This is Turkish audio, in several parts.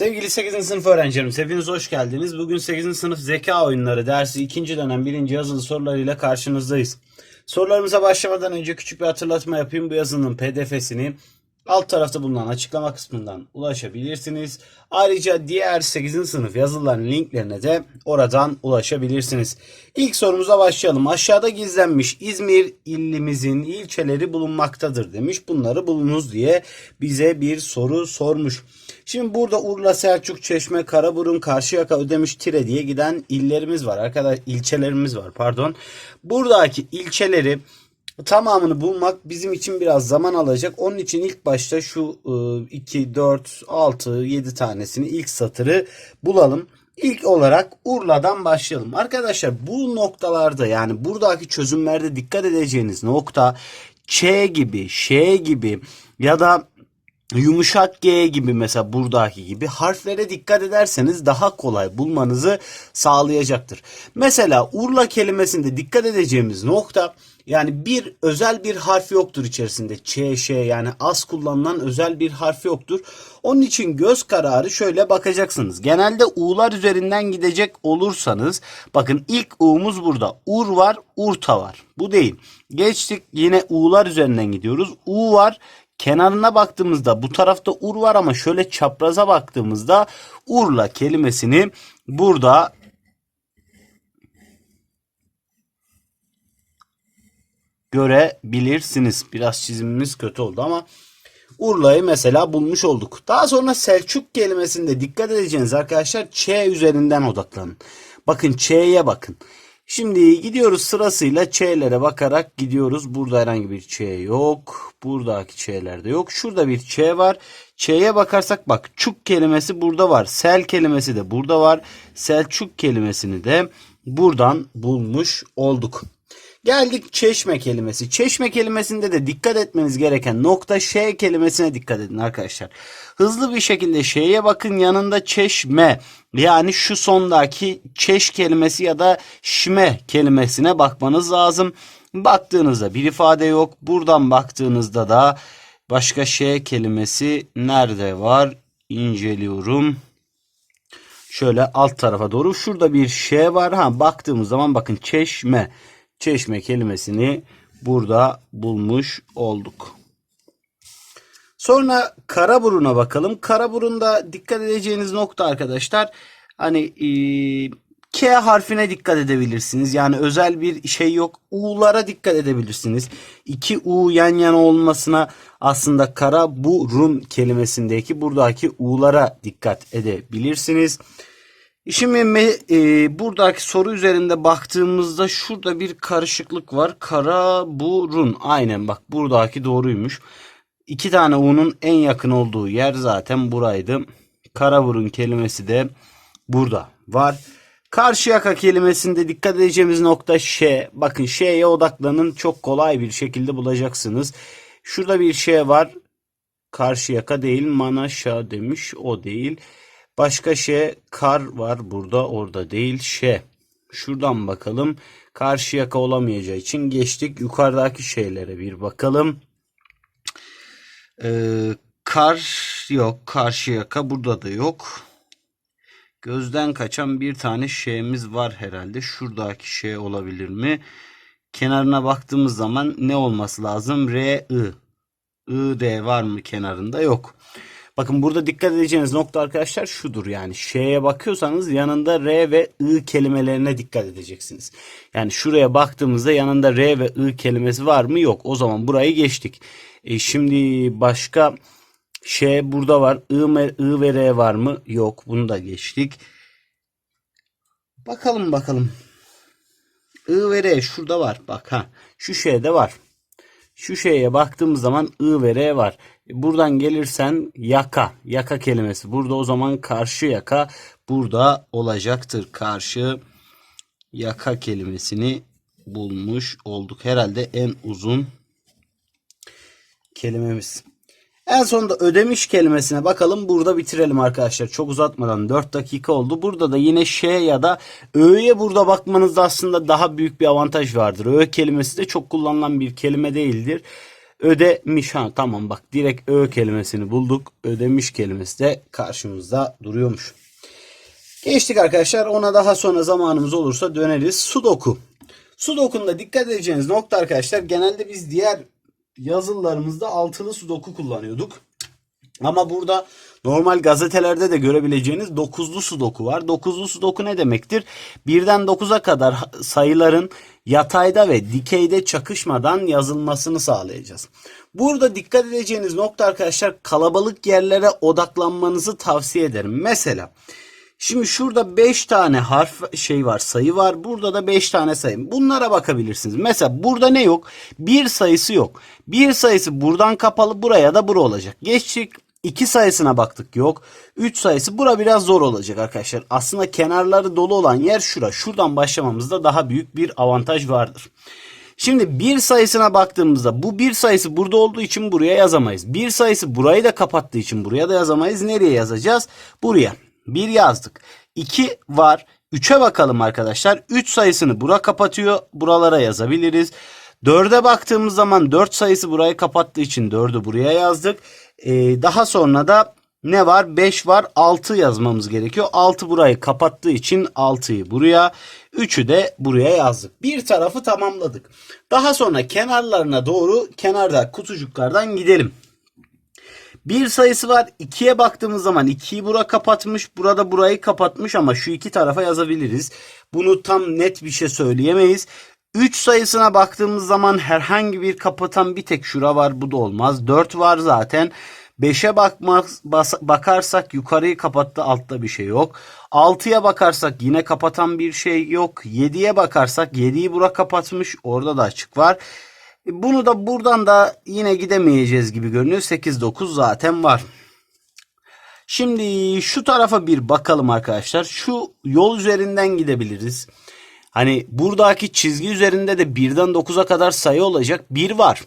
Sevgili 8. sınıf öğrencilerim, hepiniz hoş geldiniz. Bugün 8. sınıf zeka oyunları dersi 2. dönem 1. yazılı sorularıyla karşınızdayız. Sorularımıza başlamadan önce küçük bir hatırlatma yapayım. Bu yazının pdf'sini alt tarafta bulunan açıklama kısmından ulaşabilirsiniz. Ayrıca diğer 8. sınıf yazıların linklerine de oradan ulaşabilirsiniz. İlk sorumuza başlayalım. Aşağıda gizlenmiş İzmir ilimizin ilçeleri bulunmaktadır demiş. Bunları bulunuz diye bize bir soru sormuş. Şimdi burada Urla, Selçuk, Çeşme, Karaburun, Karşıyaka, Ödemiş, Tire diye giden illerimiz var. Arkadaş ilçelerimiz var pardon. Buradaki ilçeleri tamamını bulmak bizim için biraz zaman alacak. Onun için ilk başta şu 2, 4, 6, 7 tanesini ilk satırı bulalım. İlk olarak Urla'dan başlayalım. Arkadaşlar bu noktalarda yani buradaki çözümlerde dikkat edeceğiniz nokta Ç gibi, Ş gibi ya da yumuşak G gibi mesela buradaki gibi harflere dikkat ederseniz daha kolay bulmanızı sağlayacaktır. Mesela Urla kelimesinde dikkat edeceğimiz nokta yani bir özel bir harf yoktur içerisinde. Ç, Ş yani az kullanılan özel bir harf yoktur. Onun için göz kararı şöyle bakacaksınız. Genelde U'lar üzerinden gidecek olursanız bakın ilk U'muz burada. Ur var, Urta var. Bu değil. Geçtik yine U'lar üzerinden gidiyoruz. U var. Kenarına baktığımızda bu tarafta ur var ama şöyle çapraza baktığımızda urla kelimesini burada görebilirsiniz. Biraz çizimimiz kötü oldu ama Urla'yı mesela bulmuş olduk. Daha sonra Selçuk kelimesinde dikkat edeceğiniz arkadaşlar Ç üzerinden odaklanın. Bakın Ç'ye bakın. Şimdi gidiyoruz sırasıyla Ç'lere bakarak gidiyoruz. Burada herhangi bir Ç yok. Buradaki Ç'lerde yok. Şurada bir Ç var. Ç'ye bakarsak bak çuk kelimesi burada var. Sel kelimesi de burada var. Selçuk kelimesini de buradan bulmuş olduk. Geldik çeşme kelimesi. Çeşme kelimesinde de dikkat etmeniz gereken nokta ş kelimesine dikkat edin arkadaşlar. Hızlı bir şekilde şeye bakın yanında çeşme yani şu sondaki çeş kelimesi ya da şme kelimesine bakmanız lazım. Baktığınızda bir ifade yok. Buradan baktığınızda da başka ş kelimesi nerede var? İnceliyorum. Şöyle alt tarafa doğru. Şurada bir ş var. Ha baktığımız zaman bakın çeşme çeşme kelimesini burada bulmuş olduk. Sonra Karaburun'a bakalım. Karaburun'da dikkat edeceğiniz nokta arkadaşlar hani e, K harfine dikkat edebilirsiniz. Yani özel bir şey yok. U'lara dikkat edebilirsiniz. İki U yan yana olmasına aslında Karaburun kelimesindeki buradaki U'lara dikkat edebilirsiniz. Şimdi e, buradaki soru üzerinde baktığımızda şurada bir karışıklık var. Kara burun. Aynen bak buradaki doğruymuş. İki tane U'nun en yakın olduğu yer zaten buraydı. Kara burun kelimesi de burada var. Karşıyaka kelimesinde dikkat edeceğimiz nokta Ş. Bakın Ş'ye odaklanın. Çok kolay bir şekilde bulacaksınız. Şurada bir Ş var. Karşıyaka değil. Manaşa demiş. O değil. Başka şey kar var burada orada değil şey. Şuradan bakalım. Karşı yaka olamayacağı için geçtik. Yukarıdaki şeylere bir bakalım. Ee, kar yok. Karşı yaka burada da yok. Gözden kaçan bir tane şeyimiz var herhalde. Şuradaki şey olabilir mi? Kenarına baktığımız zaman ne olması lazım? R, I. I, R var mı kenarında? Yok. Bakın burada dikkat edeceğiniz nokta arkadaşlar şudur yani Ş'ye bakıyorsanız yanında R ve I kelimelerine dikkat edeceksiniz. Yani şuraya baktığımızda yanında R ve I kelimesi var mı? Yok. O zaman burayı geçtik. E şimdi başka Ş burada var. I, I ve R var mı? Yok. Bunu da geçtik. Bakalım bakalım. I ve R şurada var. Bak ha. Şu şeyde var. Şu şeye baktığımız zaman I ve R var. Buradan gelirsen yaka. Yaka kelimesi. Burada o zaman karşı yaka burada olacaktır. Karşı yaka kelimesini bulmuş olduk. Herhalde en uzun kelimemiz. En sonunda ödemiş kelimesine bakalım. Burada bitirelim arkadaşlar. Çok uzatmadan 4 dakika oldu. Burada da yine ş ya da ö'ye burada bakmanızda aslında daha büyük bir avantaj vardır. Ö kelimesi de çok kullanılan bir kelime değildir. Ödemiş. Ha tamam bak direkt ö kelimesini bulduk. Ödemiş kelimesi de karşımızda duruyormuş. Geçtik arkadaşlar. Ona daha sonra zamanımız olursa döneriz. Sudoku. Sudoku'nda dikkat edeceğiniz nokta arkadaşlar genelde biz diğer yazılılarımızda altılı sudoku kullanıyorduk. Ama burada normal gazetelerde de görebileceğiniz dokuzlu sudoku var. Dokuzlu sudoku ne demektir? Birden 9'a kadar sayıların yatayda ve dikeyde çakışmadan yazılmasını sağlayacağız. Burada dikkat edeceğiniz nokta arkadaşlar kalabalık yerlere odaklanmanızı tavsiye ederim. Mesela Şimdi şurada 5 tane harf şey var, sayı var. Burada da 5 tane sayı. Bunlara bakabilirsiniz. Mesela burada ne yok? Bir sayısı yok. Bir sayısı buradan kapalı, buraya da bura olacak. Geçtik 2 sayısına baktık yok. 3 sayısı bura biraz zor olacak arkadaşlar. Aslında kenarları dolu olan yer şura. Şuradan başlamamızda daha büyük bir avantaj vardır. Şimdi bir sayısına baktığımızda bu bir sayısı burada olduğu için buraya yazamayız. Bir sayısı burayı da kapattığı için buraya da yazamayız. Nereye yazacağız? Buraya. 1 yazdık. 2 var. 3'e bakalım arkadaşlar. 3 sayısını bura kapatıyor. Buralara yazabiliriz. 4'e baktığımız zaman 4 sayısı burayı kapattığı için 4'ü buraya yazdık. Ee, daha sonra da ne var? 5 var. 6 yazmamız gerekiyor. 6 burayı kapattığı için 6'yı buraya. 3'ü de buraya yazdık. Bir tarafı tamamladık. Daha sonra kenarlarına doğru kenarda kutucuklardan gidelim. Bir sayısı var. 2'ye baktığımız zaman 2'yi bura kapatmış. Burada burayı kapatmış ama şu iki tarafa yazabiliriz. Bunu tam net bir şey söyleyemeyiz. 3 sayısına baktığımız zaman herhangi bir kapatan bir tek şura var. Bu da olmaz. 4 var zaten. 5'e bakmak, bas, bakarsak yukarıyı kapattı altta bir şey yok. 6'ya bakarsak yine kapatan bir şey yok. 7'ye bakarsak 7'yi bura kapatmış. Orada da açık var. Bunu da buradan da yine gidemeyeceğiz gibi görünüyor. 8-9 zaten var. Şimdi şu tarafa bir bakalım arkadaşlar. Şu yol üzerinden gidebiliriz. Hani buradaki çizgi üzerinde de 1'den 9'a kadar sayı olacak. 1 var.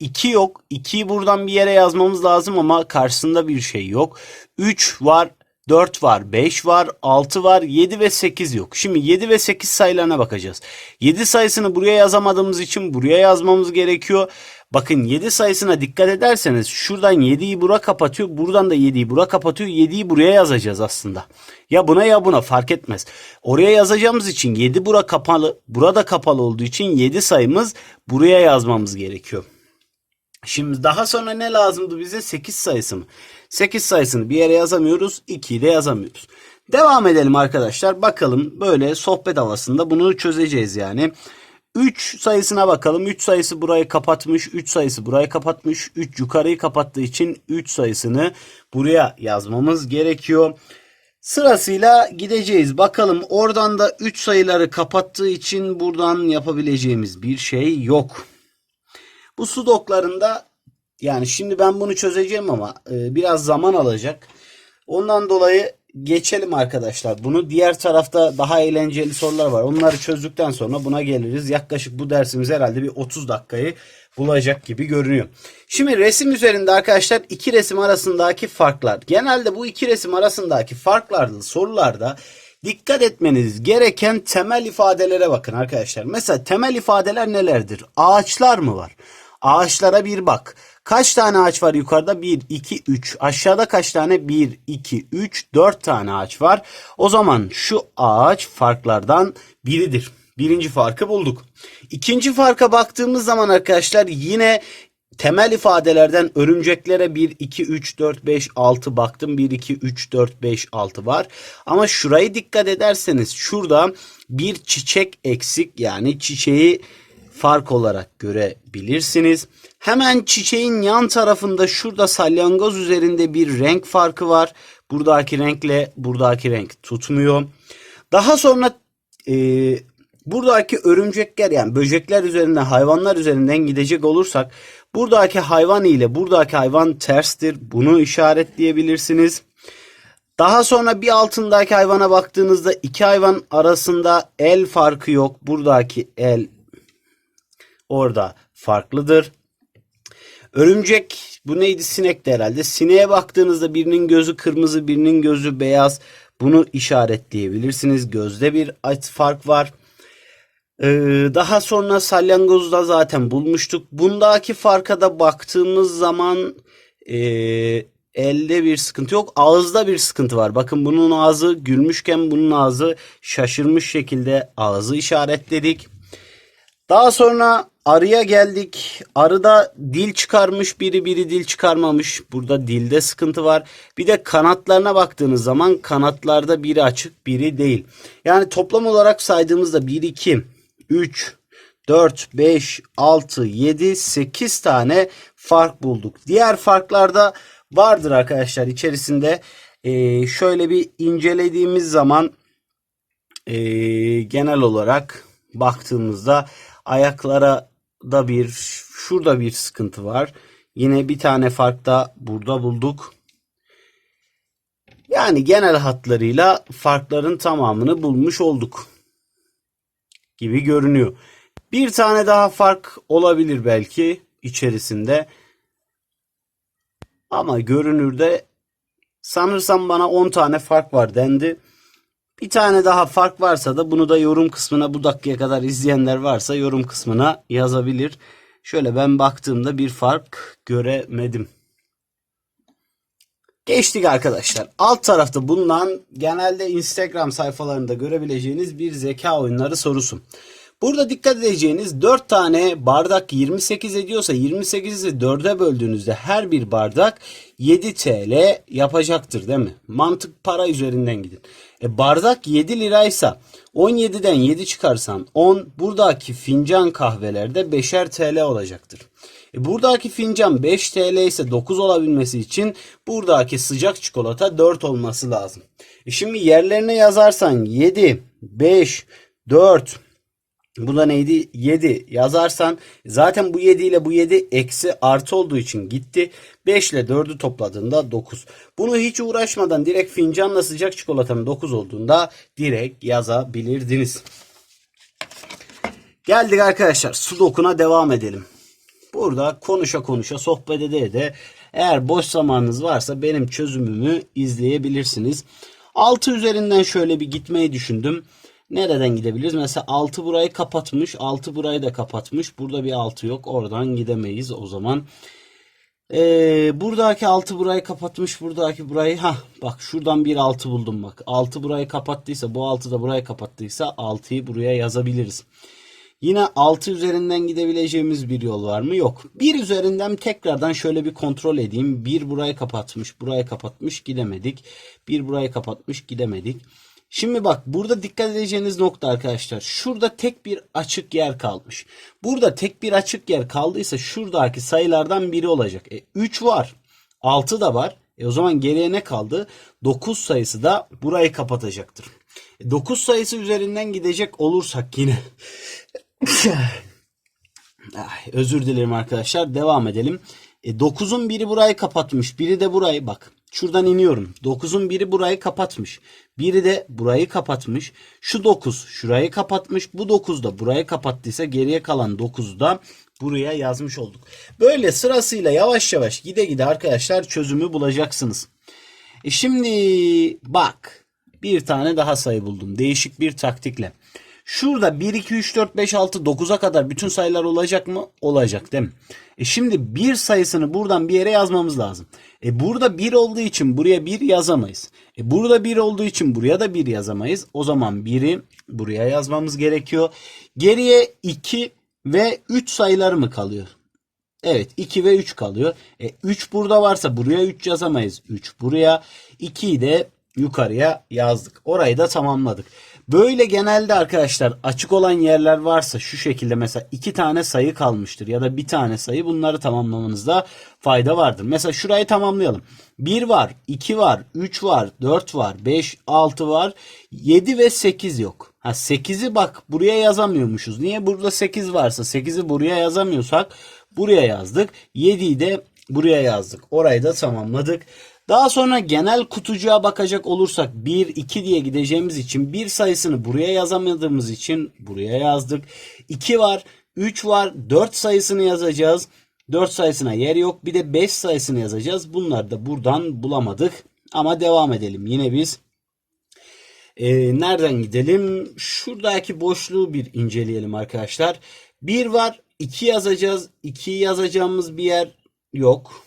2 yok. 2'yi buradan bir yere yazmamız lazım ama karşısında bir şey yok. 3 var. 4 var, 5 var, 6 var, 7 ve 8 yok. Şimdi 7 ve 8 sayılarına bakacağız. 7 sayısını buraya yazamadığımız için buraya yazmamız gerekiyor. Bakın 7 sayısına dikkat ederseniz şuradan 7'yi bura kapatıyor. Buradan da 7'yi bura kapatıyor. 7'yi buraya yazacağız aslında. Ya buna ya buna fark etmez. Oraya yazacağımız için 7 bura kapalı. Burada kapalı olduğu için 7 sayımız buraya yazmamız gerekiyor. Şimdi daha sonra ne lazımdı bize? 8 sayısı mı? 8 sayısını bir yere yazamıyoruz. 2'yi de yazamıyoruz. Devam edelim arkadaşlar. Bakalım böyle sohbet havasında bunu çözeceğiz yani. 3 sayısına bakalım. 3 sayısı burayı kapatmış. 3 sayısı burayı kapatmış. 3 yukarıyı kapattığı için 3 sayısını buraya yazmamız gerekiyor. Sırasıyla gideceğiz. Bakalım oradan da 3 sayıları kapattığı için buradan yapabileceğimiz bir şey yok. Bu sudoklarında yani şimdi ben bunu çözeceğim ama e, biraz zaman alacak. Ondan dolayı geçelim arkadaşlar. Bunu diğer tarafta daha eğlenceli sorular var. Onları çözdükten sonra buna geliriz. Yaklaşık bu dersimiz herhalde bir 30 dakikayı bulacak gibi görünüyor. Şimdi resim üzerinde arkadaşlar iki resim arasındaki farklar. Genelde bu iki resim arasındaki farklarda sorularda dikkat etmeniz gereken temel ifadelere bakın arkadaşlar. Mesela temel ifadeler nelerdir? Ağaçlar mı var? Ağaçlara bir bak. Kaç tane ağaç var yukarıda? 1, 2, 3. Aşağıda kaç tane? 1, 2, 3, 4 tane ağaç var. O zaman şu ağaç farklardan biridir. Birinci farkı bulduk. İkinci farka baktığımız zaman arkadaşlar yine temel ifadelerden örümceklere 1, 2, 3, 4, 5, 6 baktım. 1, 2, 3, 4, 5, 6 var. Ama şurayı dikkat ederseniz şurada bir çiçek eksik. Yani çiçeği fark olarak görebilirsiniz. Hemen çiçeğin yan tarafında şurada salyangoz üzerinde bir renk farkı var. Buradaki renkle buradaki renk tutmuyor. Daha sonra e, buradaki örümcekler yani böcekler üzerinden hayvanlar üzerinden gidecek olursak buradaki hayvan ile buradaki hayvan terstir. Bunu işaretleyebilirsiniz. Daha sonra bir altındaki hayvana baktığınızda iki hayvan arasında el farkı yok. Buradaki el orada farklıdır. Örümcek bu neydi sinek de herhalde. Sineğe baktığınızda birinin gözü kırmızı birinin gözü beyaz. Bunu işaretleyebilirsiniz. Gözde bir fark var. Ee, daha sonra salyangozda zaten bulmuştuk. Bundaki farka da baktığımız zaman e, elde bir sıkıntı yok. Ağızda bir sıkıntı var. Bakın bunun ağzı gülmüşken bunun ağzı şaşırmış şekilde ağzı işaretledik. Daha sonra arıya geldik. Arıda dil çıkarmış biri biri dil çıkarmamış. Burada dilde sıkıntı var. Bir de kanatlarına baktığınız zaman kanatlarda biri açık biri değil. Yani toplam olarak saydığımızda 1, 2, 3, 4, 5, 6, 7, 8 tane fark bulduk. Diğer farklarda vardır arkadaşlar içerisinde. Ee, şöyle bir incelediğimiz zaman ee, genel olarak baktığımızda ayaklara da bir şurada bir sıkıntı var. Yine bir tane fark da burada bulduk. Yani genel hatlarıyla farkların tamamını bulmuş olduk gibi görünüyor. Bir tane daha fark olabilir belki içerisinde. Ama görünürde sanırsam bana 10 tane fark var dendi. Bir tane daha fark varsa da bunu da yorum kısmına bu dakikaya kadar izleyenler varsa yorum kısmına yazabilir. Şöyle ben baktığımda bir fark göremedim. Geçtik arkadaşlar. Alt tarafta bulunan genelde Instagram sayfalarında görebileceğiniz bir zeka oyunları sorusu. Burada dikkat edeceğiniz 4 tane bardak 28 ediyorsa 28'i 4'e böldüğünüzde her bir bardak 7 TL yapacaktır değil mi? Mantık para üzerinden gidin. E bardak 7 liraysa 17'den 7 çıkarsan 10 buradaki fincan kahvelerde 5'er TL olacaktır. E buradaki fincan 5 TL ise 9 olabilmesi için buradaki sıcak çikolata 4 olması lazım. E şimdi yerlerine yazarsan 7, 5, 4, bu da neydi? 7 yazarsan zaten bu 7 ile bu 7 eksi artı olduğu için gitti. 5 ile 4'ü topladığında 9. Bunu hiç uğraşmadan direkt fincanla sıcak çikolatanın 9 olduğunda direkt yazabilirdiniz. Geldik arkadaşlar. Sudoku'na devam edelim. Burada konuşa konuşa sohbet ede de eğer boş zamanınız varsa benim çözümümü izleyebilirsiniz. 6 üzerinden şöyle bir gitmeyi düşündüm. Nereden gidebiliriz? Mesela 6 burayı kapatmış. 6 burayı da kapatmış. Burada bir 6 yok. Oradan gidemeyiz o zaman. Ee, buradaki 6 burayı kapatmış. Buradaki burayı ha bak şuradan bir 6 buldum bak. 6 burayı kapattıysa bu 6 da burayı kapattıysa 6'yı buraya yazabiliriz. Yine 6 üzerinden gidebileceğimiz bir yol var mı? Yok. 1 üzerinden tekrardan şöyle bir kontrol edeyim. 1 burayı kapatmış, burayı kapatmış gidemedik. 1 burayı kapatmış gidemedik. Şimdi bak burada dikkat edeceğiniz nokta arkadaşlar. Şurada tek bir açık yer kalmış. Burada tek bir açık yer kaldıysa şuradaki sayılardan biri olacak. E, 3 var. 6 da var. E, o zaman geriye ne kaldı? 9 sayısı da burayı kapatacaktır. E, 9 sayısı üzerinden gidecek olursak yine Ay, özür dilerim arkadaşlar. Devam edelim. E, 9'un biri burayı kapatmış. Biri de burayı bak. Şuradan iniyorum. 9'un biri burayı kapatmış. Biri de burayı kapatmış. Şu 9 şurayı kapatmış. Bu 9 da burayı kapattıysa geriye kalan 9'u da buraya yazmış olduk. Böyle sırasıyla yavaş yavaş gide gide arkadaşlar çözümü bulacaksınız. E şimdi bak bir tane daha sayı buldum. Değişik bir taktikle. Şurada 1, 2, 3, 4, 5, 6, 9'a kadar bütün sayılar olacak mı? Olacak değil mi? E şimdi bir sayısını buradan bir yere yazmamız lazım. E burada 1 olduğu için buraya 1 yazamayız. E burada 1 olduğu için buraya da 1 yazamayız. O zaman 1'i buraya yazmamız gerekiyor. Geriye 2 ve 3 sayıları mı kalıyor? Evet 2 ve 3 kalıyor. E 3 burada varsa buraya 3 yazamayız. 3 buraya 2'yi de yukarıya yazdık. Orayı da tamamladık. Böyle genelde arkadaşlar açık olan yerler varsa şu şekilde mesela iki tane sayı kalmıştır ya da bir tane sayı bunları tamamlamanızda fayda vardır. Mesela şurayı tamamlayalım. 1 var, 2 var, 3 var, 4 var, 5, 6 var, 7 ve 8 yok. Ha 8'i bak buraya yazamıyormuşuz. Niye? Burada 8 varsa 8'i buraya yazamıyorsak buraya yazdık. 7'yi de buraya yazdık. Orayı da tamamladık. Daha sonra genel kutucuğa bakacak olursak 1, 2 diye gideceğimiz için bir sayısını buraya yazamadığımız için buraya yazdık. 2 var, 3 var, 4 sayısını yazacağız. 4 sayısına yer yok. Bir de 5 sayısını yazacağız. Bunları da buradan bulamadık. Ama devam edelim. Yine biz Ee, nereden gidelim? Şuradaki boşluğu bir inceleyelim arkadaşlar. 1 var. 2 yazacağız. 2'yi yazacağımız bir yer yok.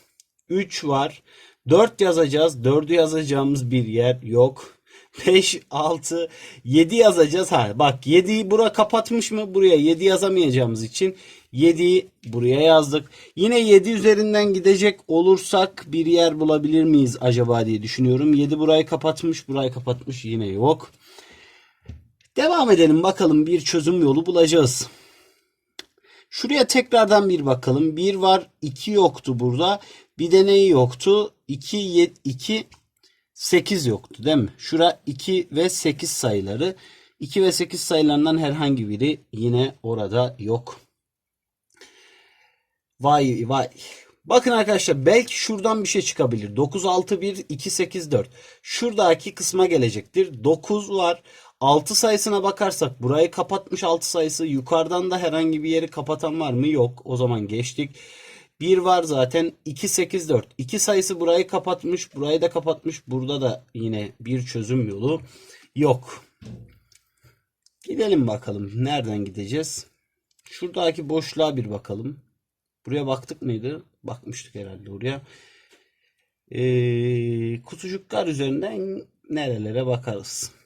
3 var. 4 yazacağız. 4'ü yazacağımız bir yer yok. 5, 6, 7 yazacağız. Ha bak 7'yi bura kapatmış mı? Buraya 7 yazamayacağımız için 7'yi buraya yazdık. Yine 7 üzerinden gidecek olursak bir yer bulabilir miyiz acaba diye düşünüyorum. 7 burayı kapatmış, burayı kapatmış yine yok. Devam edelim bakalım bir çözüm yolu bulacağız. Şuraya tekrardan bir bakalım. 1 var, 2 yoktu burada. Bir de neyi yoktu? 2, 2, 8 yoktu değil mi? Şura 2 ve 8 sayıları. 2 ve 8 sayılarından herhangi biri yine orada yok. Vay vay. Bakın arkadaşlar belki şuradan bir şey çıkabilir. 9, 6, 1, 2, 8, 4. Şuradaki kısma gelecektir. 9 var. 6 sayısına bakarsak burayı kapatmış 6 sayısı. Yukarıdan da herhangi bir yeri kapatan var mı? Yok. O zaman geçtik. 1 var zaten. 2, 8, 4. 2 sayısı burayı kapatmış. Burayı da kapatmış. Burada da yine bir çözüm yolu yok. Gidelim bakalım. Nereden gideceğiz? Şuradaki boşluğa bir bakalım. Buraya baktık mıydı? Bakmıştık herhalde oraya. Ee, kutucuklar üzerinden nerelere bakarız?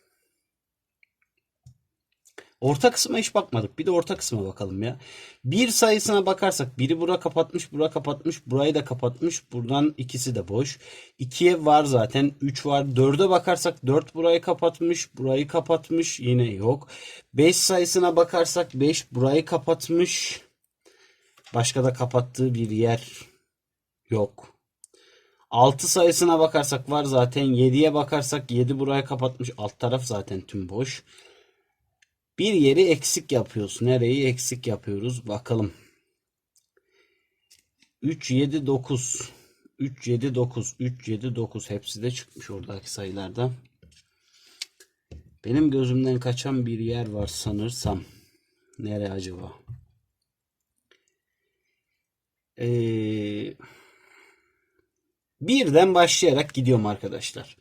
Orta kısma hiç bakmadık. Bir de orta kısma bakalım ya. Bir sayısına bakarsak biri bura kapatmış, bura kapatmış, burayı da kapatmış. Buradan ikisi de boş. 2'ye var zaten. 3 var. 4'e bakarsak 4 burayı kapatmış, burayı kapatmış. Yine yok. 5 sayısına bakarsak 5 burayı kapatmış. Başka da kapattığı bir yer yok. 6 sayısına bakarsak var zaten. 7'ye bakarsak 7 burayı kapatmış. Alt taraf zaten tüm boş. Bir yeri eksik yapıyoruz. Nereyi eksik yapıyoruz? Bakalım. 3, 7, 9. 3, 7, 9. 3, 7, 9. Hepsi de çıkmış oradaki sayılarda. Benim gözümden kaçan bir yer var sanırsam. Nere acaba? Ee, birden başlayarak gidiyorum arkadaşlar.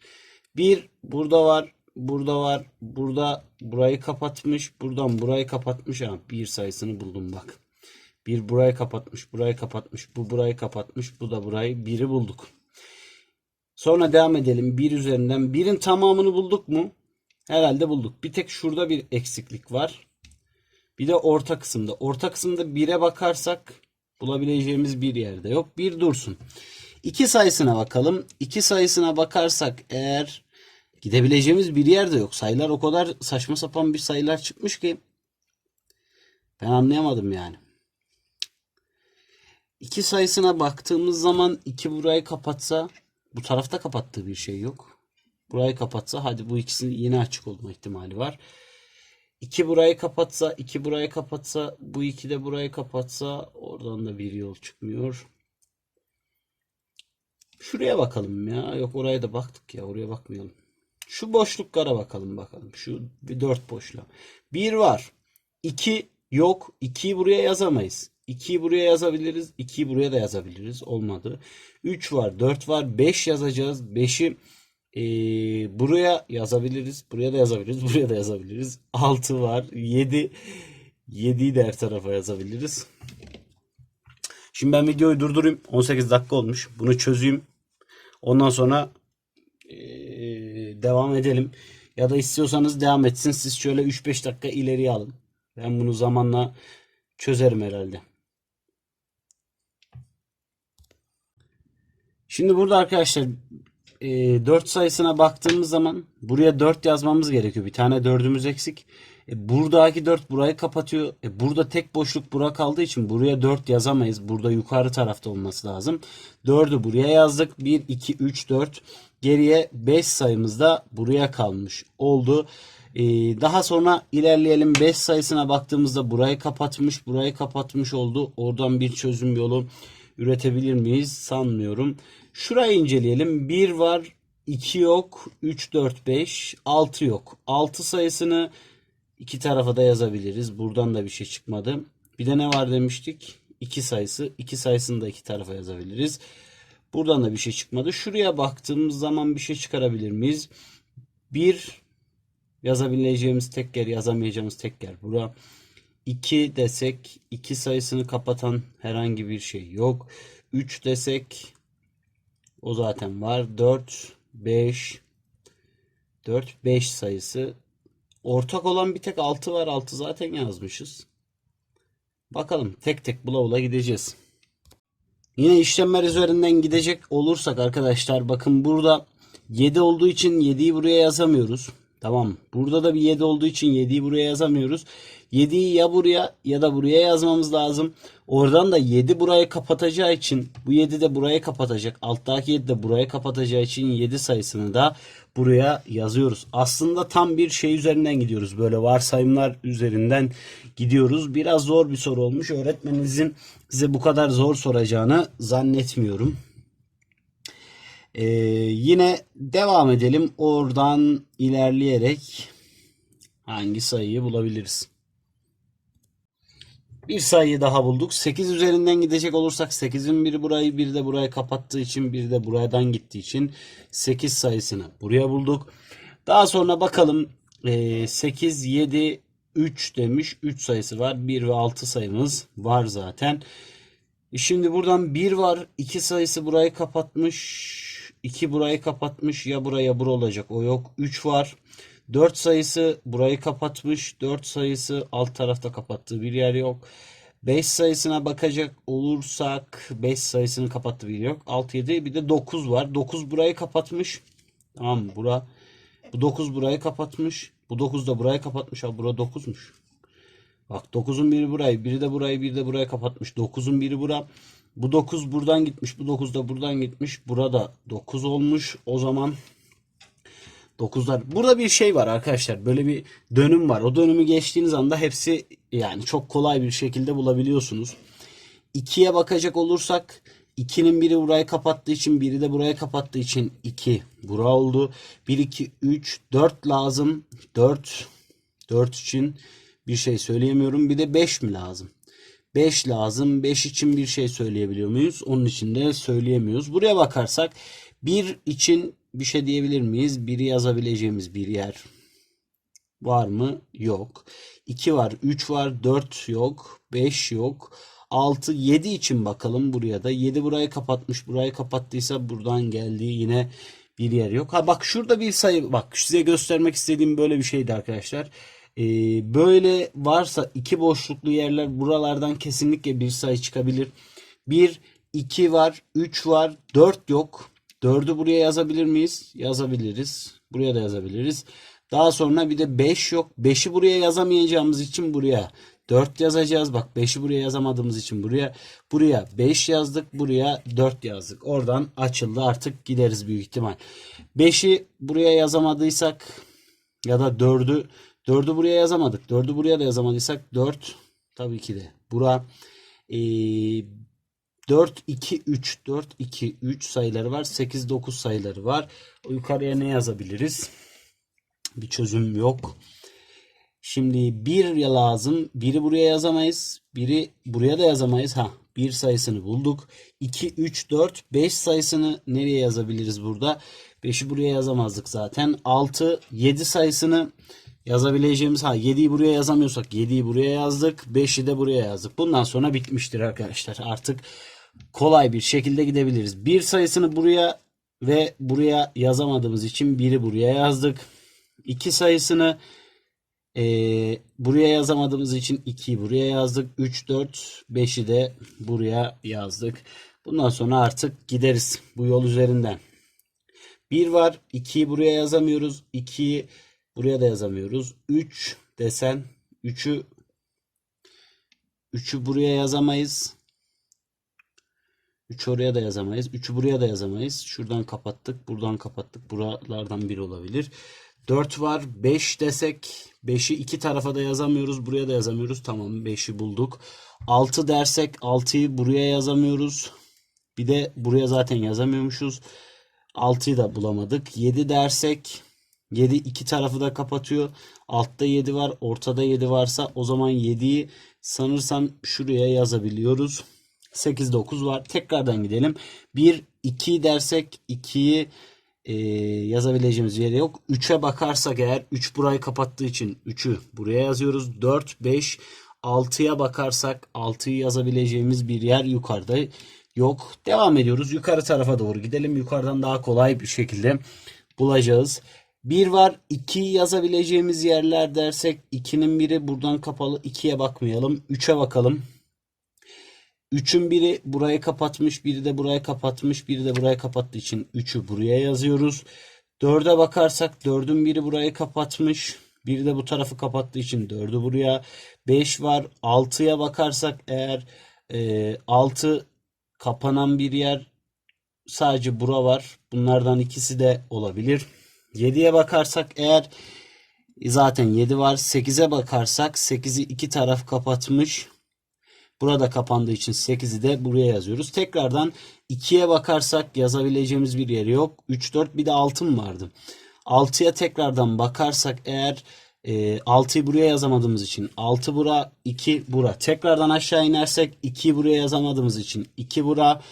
Bir burada var, burada var, burada burayı kapatmış, buradan burayı kapatmış. Ha, bir sayısını buldum bak. Bir burayı kapatmış, burayı kapatmış, bu burayı kapatmış, bu da burayı biri bulduk. Sonra devam edelim. Bir üzerinden birin tamamını bulduk mu? Herhalde bulduk. Bir tek şurada bir eksiklik var. Bir de orta kısımda. Orta kısımda 1'e bakarsak bulabileceğimiz bir yerde yok. Bir dursun. 2 sayısına bakalım. 2 sayısına bakarsak eğer gidebileceğimiz bir yerde yok. Sayılar o kadar saçma sapan bir sayılar çıkmış ki ben anlayamadım yani. 2 sayısına baktığımız zaman 2 burayı kapatsa bu tarafta kapattığı bir şey yok. Burayı kapatsa hadi bu ikisinin yine açık olma ihtimali var. 2 burayı kapatsa, 2 burayı kapatsa, bu 2 de burayı kapatsa oradan da bir yol çıkmıyor. Şuraya bakalım ya. Yok oraya da baktık ya. Oraya bakmayalım. Şu boşluklara bakalım bakalım. Şu bir 4 boşluğa. 1 var. 2 yok. 2'yi buraya yazamayız. 2'yi buraya yazabiliriz. 2'yi buraya da yazabiliriz. Olmadı. 3 var. 4 var. 5 yazacağız. 5'i ee, buraya yazabiliriz. Buraya da yazabiliriz. Buraya da yazabiliriz. 6 var. 7 7'yi de her tarafa yazabiliriz. Şimdi ben videoyu durdurayım. 18 dakika olmuş. Bunu çözeyim. Ondan sonra ee, devam edelim. Ya da istiyorsanız devam etsin. Siz şöyle 3-5 dakika ileriye alın. Ben bunu zamanla çözerim herhalde. Şimdi burada arkadaşlar e, 4 sayısına baktığımız zaman buraya 4 yazmamız gerekiyor. Bir tane 4'ümüz eksik. E, buradaki 4 burayı kapatıyor. E, burada tek boşluk bura kaldığı için buraya 4 yazamayız. Burada yukarı tarafta olması lazım. 4'ü buraya yazdık. 1, 2, 3, 4. Geriye 5 sayımız da buraya kalmış oldu. E, daha sonra ilerleyelim. 5 sayısına baktığımızda burayı kapatmış. Burayı kapatmış oldu. Oradan bir çözüm yolu üretebilir miyiz? Sanmıyorum. Şurayı inceleyelim. 1 var, 2 yok, 3, 4, 5, 6 yok. 6 sayısını iki tarafa da yazabiliriz. Buradan da bir şey çıkmadı. Bir de ne var demiştik? 2 sayısı. 2 sayısını da iki tarafa yazabiliriz. Buradan da bir şey çıkmadı. Şuraya baktığımız zaman bir şey çıkarabilir miyiz? 1 Yazabileceğimiz tek yer, yazamayacağımız tek yer. Bura 2 desek 2 sayısını kapatan herhangi bir şey yok. 3 desek o zaten var. 4, 5, 4, 5 sayısı. Ortak olan bir tek 6 var. 6 zaten yazmışız. Bakalım tek tek bula bula gideceğiz. Yine işlemler üzerinden gidecek olursak arkadaşlar bakın burada 7 olduğu için 7'yi buraya yazamıyoruz. Tamam. Burada da bir 7 olduğu için 7'yi buraya yazamıyoruz. 7'yi ya buraya ya da buraya yazmamız lazım. Oradan da 7 burayı kapatacağı için bu 7 de burayı kapatacak. Alttaki 7 de burayı kapatacağı için 7 sayısını da buraya yazıyoruz. Aslında tam bir şey üzerinden gidiyoruz. Böyle varsayımlar üzerinden gidiyoruz. Biraz zor bir soru olmuş. Öğretmeninizin size bu kadar zor soracağını zannetmiyorum. Ee, yine devam edelim. Oradan ilerleyerek hangi sayıyı bulabiliriz? Bir sayıyı daha bulduk. 8 üzerinden gidecek olursak 8'in biri burayı bir de burayı kapattığı için bir de buradan gittiği için 8 sayısını buraya bulduk. Daha sonra bakalım ee, 8, 7, 3 demiş. 3 sayısı var. 1 ve 6 sayımız var zaten. E Şimdi buradan 1 var. 2 sayısı burayı kapatmış. 2 burayı kapatmış. Ya buraya bura olacak. O yok. 3 var. 4 sayısı burayı kapatmış. 4 sayısı alt tarafta kapattığı bir yer yok. 5 sayısına bakacak olursak 5 sayısını kapattığı bir yer yok. 6, 7 bir de 9 var. 9 burayı kapatmış. Tamam mı? Bura. Bu 9 burayı kapatmış. Bu 9 da burayı kapatmış. Ha bura 9'muş. Bak 9'un biri burayı, biri de burayı, biri de buraya kapatmış. 9'un biri bura. Bu 9 buradan gitmiş, bu 9 da buradan gitmiş. Burada 9 olmuş. O zaman 9'lar. Burada bir şey var arkadaşlar. Böyle bir dönüm var. O dönümü geçtiğiniz anda hepsi yani çok kolay bir şekilde bulabiliyorsunuz. 2'ye bakacak olursak 2'nin biri burayı kapattığı için biri de buraya kapattığı için 2 bura oldu. 1 2 3 4 lazım. 4 4 için bir şey söyleyemiyorum. Bir de 5 mi lazım? 5 lazım. 5 için bir şey söyleyebiliyor muyuz? Onun için de söyleyemiyoruz. Buraya bakarsak 1 için bir şey diyebilir miyiz? 1'i yazabileceğimiz bir yer var mı? Yok. 2 var, 3 var, 4 yok, 5 yok. 6, 7 için bakalım buraya da. 7 burayı kapatmış. Burayı kapattıysa buradan geldiği yine bir yer yok. Ha bak şurada bir sayı bak size göstermek istediğim böyle bir şeydi arkadaşlar. Ee, böyle varsa iki boşluklu yerler buralardan kesinlikle bir sayı çıkabilir. 1, 2 var, 3 var, 4 yok. 4'ü buraya yazabilir miyiz? Yazabiliriz. Buraya da yazabiliriz. Daha sonra bir de 5 yok. 5'i buraya yazamayacağımız için buraya 4 yazacağız. Bak 5'i buraya yazamadığımız için buraya buraya 5 yazdık. Buraya 4 yazdık. Oradan açıldı. Artık gideriz büyük ihtimal. 5'i buraya yazamadıysak ya da 4'ü 4'ü buraya yazamadık. 4'ü buraya da yazamadıysak 4 tabii ki de. Bura ee, 4, 2, 3, 4, 2, 3 sayıları var. 8, 9 sayıları var. Yukarıya ne yazabiliriz? Bir çözüm yok. Şimdi 1 ya lazım. 1'i buraya yazamayız. 1'i buraya da yazamayız. Ha 1 sayısını bulduk. 2, 3, 4, 5 sayısını nereye yazabiliriz burada? 5'i buraya yazamazdık zaten. 6, 7 sayısını yazabileceğimiz ha 7'yi buraya yazamıyorsak 7'yi buraya yazdık. 5'i de buraya yazdık. Bundan sonra bitmiştir arkadaşlar. Artık kolay bir şekilde gidebiliriz. Bir sayısını buraya ve buraya yazamadığımız için biri buraya yazdık. 2 sayısını e, buraya yazamadığımız için 2'yi buraya yazdık. 3, 4, 5'i de buraya yazdık. Bundan sonra artık gideriz bu yol üzerinden. 1 var. 2'yi buraya yazamıyoruz. 2'yi buraya da yazamıyoruz. 3 desen 3'ü 3'ü buraya yazamayız. 3 oraya da yazamayız. 3'ü buraya da yazamayız. Şuradan kapattık. Buradan kapattık. Buralardan biri olabilir. 4 var. 5 desek 5'i iki tarafa da yazamıyoruz. Buraya da yazamıyoruz. Tamam 5'i bulduk. 6 dersek 6'yı buraya yazamıyoruz. Bir de buraya zaten yazamıyormuşuz. 6'yı da bulamadık. 7 dersek 7 iki tarafı da kapatıyor. Altta 7 var. Ortada 7 varsa o zaman 7'yi sanırsam şuraya yazabiliyoruz. 8 9 var. Tekrardan gidelim. 1 2 dersek 2'yi e, yazabileceğimiz yeri yok. 3'e bakarsak eğer 3 burayı kapattığı için 3'ü buraya yazıyoruz. 4, 5, 6'ya bakarsak 6'yı yazabileceğimiz bir yer yukarıda yok. Devam ediyoruz. Yukarı tarafa doğru gidelim. Yukarıdan daha kolay bir şekilde bulacağız. 1 var. 2'yi yazabileceğimiz yerler dersek 2'nin biri buradan kapalı. 2'ye bakmayalım. 3'e bakalım. 3'ün biri burayı kapatmış, biri de burayı kapatmış, biri de burayı kapattığı için 3'ü buraya yazıyoruz. 4'e bakarsak 4'ün biri burayı kapatmış, biri de bu tarafı kapattığı için 4'ü buraya. 5 var. 6'ya bakarsak eğer e, 6 kapanan bir yer sadece bura var. Bunlardan ikisi de olabilir. 7'ye bakarsak eğer zaten 7 var. 8'e bakarsak 8'i iki taraf kapatmış. Burada kapandığı için 8'i de buraya yazıyoruz. Tekrardan 2'ye bakarsak yazabileceğimiz bir yer yok. 3, 4 bir de 6 mı vardı? 6'ya tekrardan bakarsak eğer e, 6'yı buraya yazamadığımız için 6 bura 2 bura. Tekrardan aşağı inersek 2'yi buraya yazamadığımız için 2 bura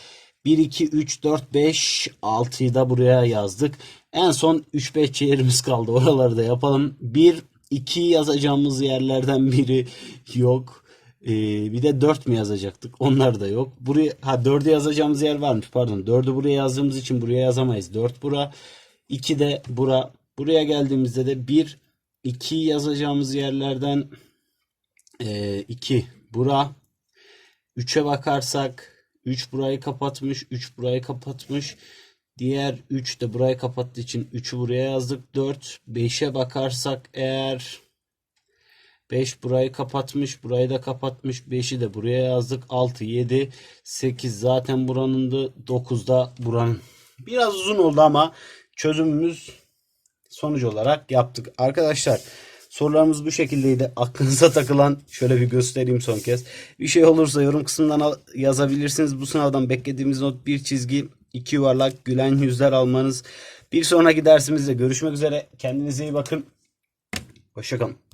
1, 2, 3, 4, 5, 6'yı da buraya yazdık. En son 3-5 yerimiz kaldı. Oraları da yapalım. 1, 2 yazacağımız yerlerden biri yok. Ee, bir de 4 mü yazacaktık? Onlar da yok. Buraya ha 4'ü yazacağımız yer varmış. Pardon. 4'ü buraya yazdığımız için buraya yazamayız. 4 bura. 2 de bura. Buraya geldiğimizde de 1 2 yazacağımız yerlerden 2 bura. 3'e bakarsak 3 burayı kapatmış, 3 burayı kapatmış. Diğer 3 de burayı kapattığı için 3'ü buraya yazdık. 4 5'e bakarsak eğer 5 burayı kapatmış. Burayı da kapatmış. 5'i de buraya yazdık. 6, 7, 8 zaten buranındı. 9 da buranın. Biraz uzun oldu ama çözümümüz sonuç olarak yaptık. Arkadaşlar sorularımız bu şekildeydi. Aklınıza takılan şöyle bir göstereyim son kez. Bir şey olursa yorum kısmından yazabilirsiniz. Bu sınavdan beklediğimiz not bir çizgi, iki yuvarlak, gülen yüzler almanız. Bir sonraki dersimizde görüşmek üzere. Kendinize iyi bakın. Hoşçakalın.